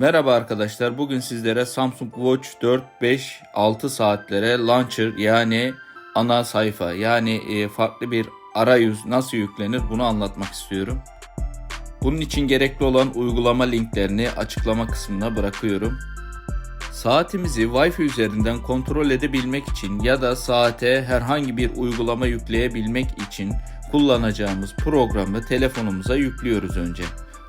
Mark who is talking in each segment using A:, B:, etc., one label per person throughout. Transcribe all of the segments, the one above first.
A: Merhaba arkadaşlar. Bugün sizlere Samsung Watch 4, 5, 6 saatlere launcher yani ana sayfa yani e, farklı bir arayüz nasıl yüklenir bunu anlatmak istiyorum. Bunun için gerekli olan uygulama linklerini açıklama kısmına bırakıyorum. Saatimizi Wi-Fi üzerinden kontrol edebilmek için ya da saate herhangi bir uygulama yükleyebilmek için kullanacağımız programı telefonumuza yüklüyoruz önce.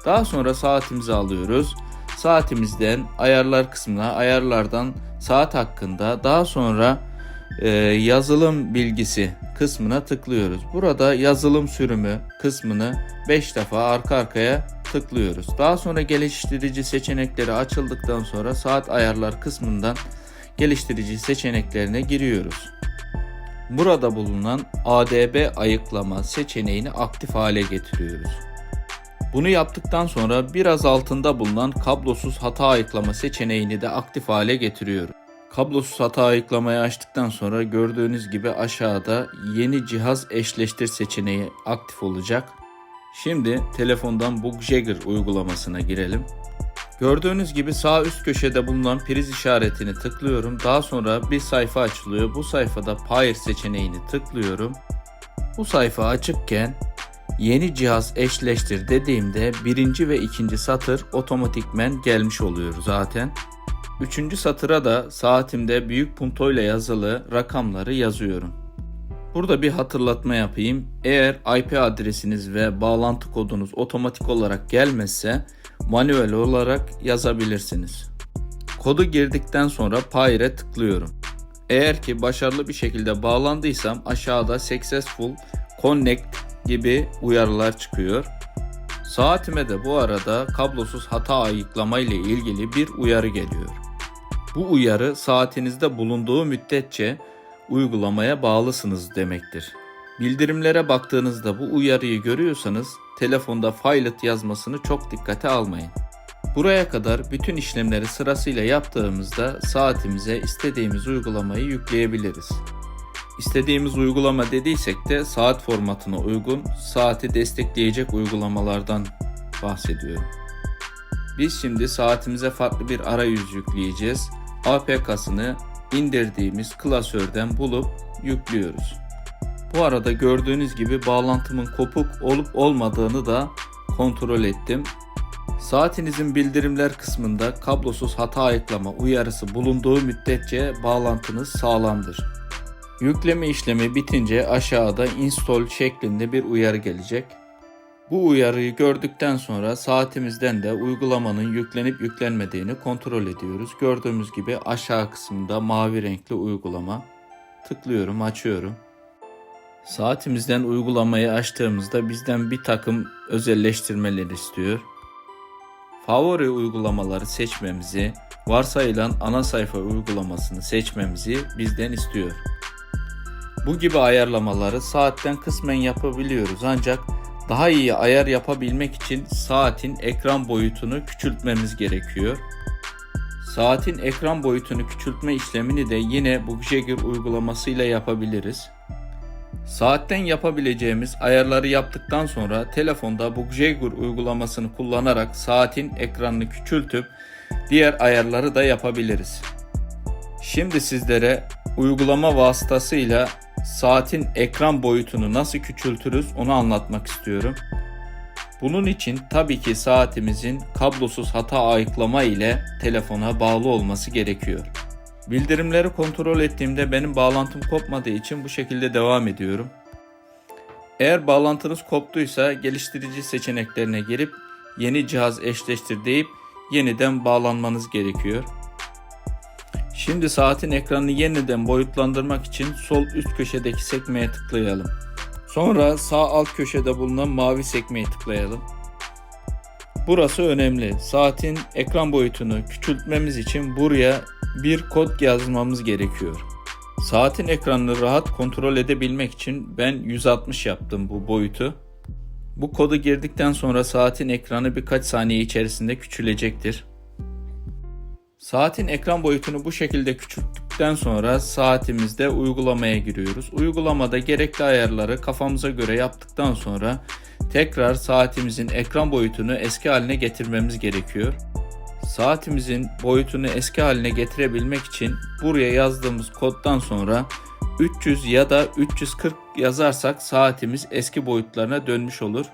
A: Daha sonra saatimizi alıyoruz. Saatimizden ayarlar kısmına, ayarlardan saat hakkında, daha sonra e, yazılım bilgisi kısmına tıklıyoruz. Burada yazılım sürümü kısmını 5 defa arka arkaya tıklıyoruz. Daha sonra geliştirici seçenekleri açıldıktan sonra saat ayarlar kısmından geliştirici seçeneklerine giriyoruz. Burada bulunan ADB ayıklama seçeneğini aktif hale getiriyoruz. Bunu yaptıktan sonra biraz altında bulunan kablosuz hata ayıklama seçeneğini de aktif hale getiriyoruz. Kablosuz hata ayıklamayı açtıktan sonra gördüğünüz gibi aşağıda yeni cihaz eşleştir seçeneği aktif olacak. Şimdi telefondan BookJagger uygulamasına girelim. Gördüğünüz gibi sağ üst köşede bulunan priz işaretini tıklıyorum. Daha sonra bir sayfa açılıyor. Bu sayfada Pair seçeneğini tıklıyorum. Bu sayfa açıkken yeni cihaz eşleştir dediğimde birinci ve ikinci satır otomatikmen gelmiş oluyor zaten. Üçüncü satıra da saatimde büyük puntoyla yazılı rakamları yazıyorum. Burada bir hatırlatma yapayım. Eğer IP adresiniz ve bağlantı kodunuz otomatik olarak gelmezse manuel olarak yazabilirsiniz. Kodu girdikten sonra Paire'e tıklıyorum. Eğer ki başarılı bir şekilde bağlandıysam aşağıda Successful Connect gibi uyarılar çıkıyor. Saatime de bu arada kablosuz hata ayıklama ile ilgili bir uyarı geliyor. Bu uyarı saatinizde bulunduğu müddetçe uygulamaya bağlısınız demektir. Bildirimlere baktığınızda bu uyarıyı görüyorsanız telefonda Filet yazmasını çok dikkate almayın. Buraya kadar bütün işlemleri sırasıyla yaptığımızda saatimize istediğimiz uygulamayı yükleyebiliriz. İstediğimiz uygulama dediysek de saat formatına uygun saati destekleyecek uygulamalardan bahsediyorum. Biz şimdi saatimize farklı bir arayüz yükleyeceğiz. APK'sını indirdiğimiz klasörden bulup yüklüyoruz. Bu arada gördüğünüz gibi bağlantımın kopuk olup olmadığını da kontrol ettim. Saatinizin bildirimler kısmında kablosuz hata ayıklama uyarısı bulunduğu müddetçe bağlantınız sağlamdır. Yükleme işlemi bitince aşağıda install şeklinde bir uyarı gelecek. Bu uyarıyı gördükten sonra saatimizden de uygulamanın yüklenip yüklenmediğini kontrol ediyoruz. Gördüğümüz gibi aşağı kısmında mavi renkli uygulama. Tıklıyorum, açıyorum. Saatimizden uygulamayı açtığımızda bizden bir takım özelleştirmeler istiyor. Favori uygulamaları seçmemizi, varsayılan ana sayfa uygulamasını seçmemizi bizden istiyor. Bu gibi ayarlamaları saatten kısmen yapabiliyoruz ancak daha iyi ayar yapabilmek için saatin ekran boyutunu küçültmemiz gerekiyor. Saatin ekran boyutunu küçültme işlemini de yine BookJagger uygulamasıyla yapabiliriz. Saatten yapabileceğimiz ayarları yaptıktan sonra telefonda BookJagger uygulamasını kullanarak saatin ekranını küçültüp diğer ayarları da yapabiliriz. Şimdi sizlere uygulama vasıtasıyla saatin ekran boyutunu nasıl küçültürüz onu anlatmak istiyorum. Bunun için tabii ki saatimizin kablosuz hata ayıklama ile telefona bağlı olması gerekiyor. Bildirimleri kontrol ettiğimde benim bağlantım kopmadığı için bu şekilde devam ediyorum. Eğer bağlantınız koptuysa geliştirici seçeneklerine girip yeni cihaz eşleştir deyip yeniden bağlanmanız gerekiyor. Şimdi saatin ekranını yeniden boyutlandırmak için sol üst köşedeki sekmeye tıklayalım. Sonra sağ alt köşede bulunan mavi sekmeye tıklayalım. Burası önemli. Saatin ekran boyutunu küçültmemiz için buraya bir kod yazmamız gerekiyor. Saatin ekranını rahat kontrol edebilmek için ben 160 yaptım bu boyutu. Bu kodu girdikten sonra saatin ekranı birkaç saniye içerisinde küçülecektir. Saatin ekran boyutunu bu şekilde küçülttükten sonra saatimizde uygulamaya giriyoruz. Uygulamada gerekli ayarları kafamıza göre yaptıktan sonra tekrar saatimizin ekran boyutunu eski haline getirmemiz gerekiyor. Saatimizin boyutunu eski haline getirebilmek için buraya yazdığımız koddan sonra 300 ya da 340 yazarsak saatimiz eski boyutlarına dönmüş olur.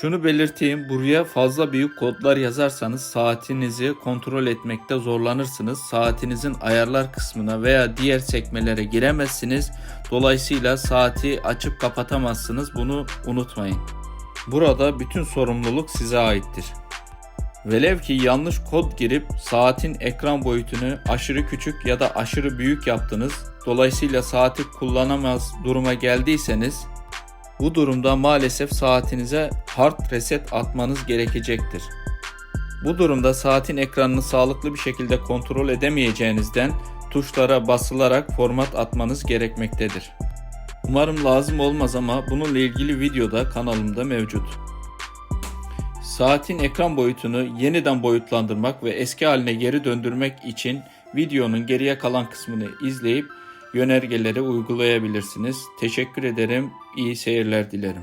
A: Şunu belirteyim, buraya fazla büyük kodlar yazarsanız saatinizi kontrol etmekte zorlanırsınız. Saatinizin ayarlar kısmına veya diğer sekmelere giremezsiniz. Dolayısıyla saati açıp kapatamazsınız. Bunu unutmayın. Burada bütün sorumluluk size aittir. Velev ki yanlış kod girip saatin ekran boyutunu aşırı küçük ya da aşırı büyük yaptınız. Dolayısıyla saati kullanamaz duruma geldiyseniz bu durumda maalesef saatinize hard reset atmanız gerekecektir. Bu durumda saatin ekranını sağlıklı bir şekilde kontrol edemeyeceğinizden tuşlara basılarak format atmanız gerekmektedir. Umarım lazım olmaz ama bununla ilgili video da kanalımda mevcut. Saatin ekran boyutunu yeniden boyutlandırmak ve eski haline geri döndürmek için videonun geriye kalan kısmını izleyip yönergeleri uygulayabilirsiniz. Teşekkür ederim. İyi seyirler dilerim.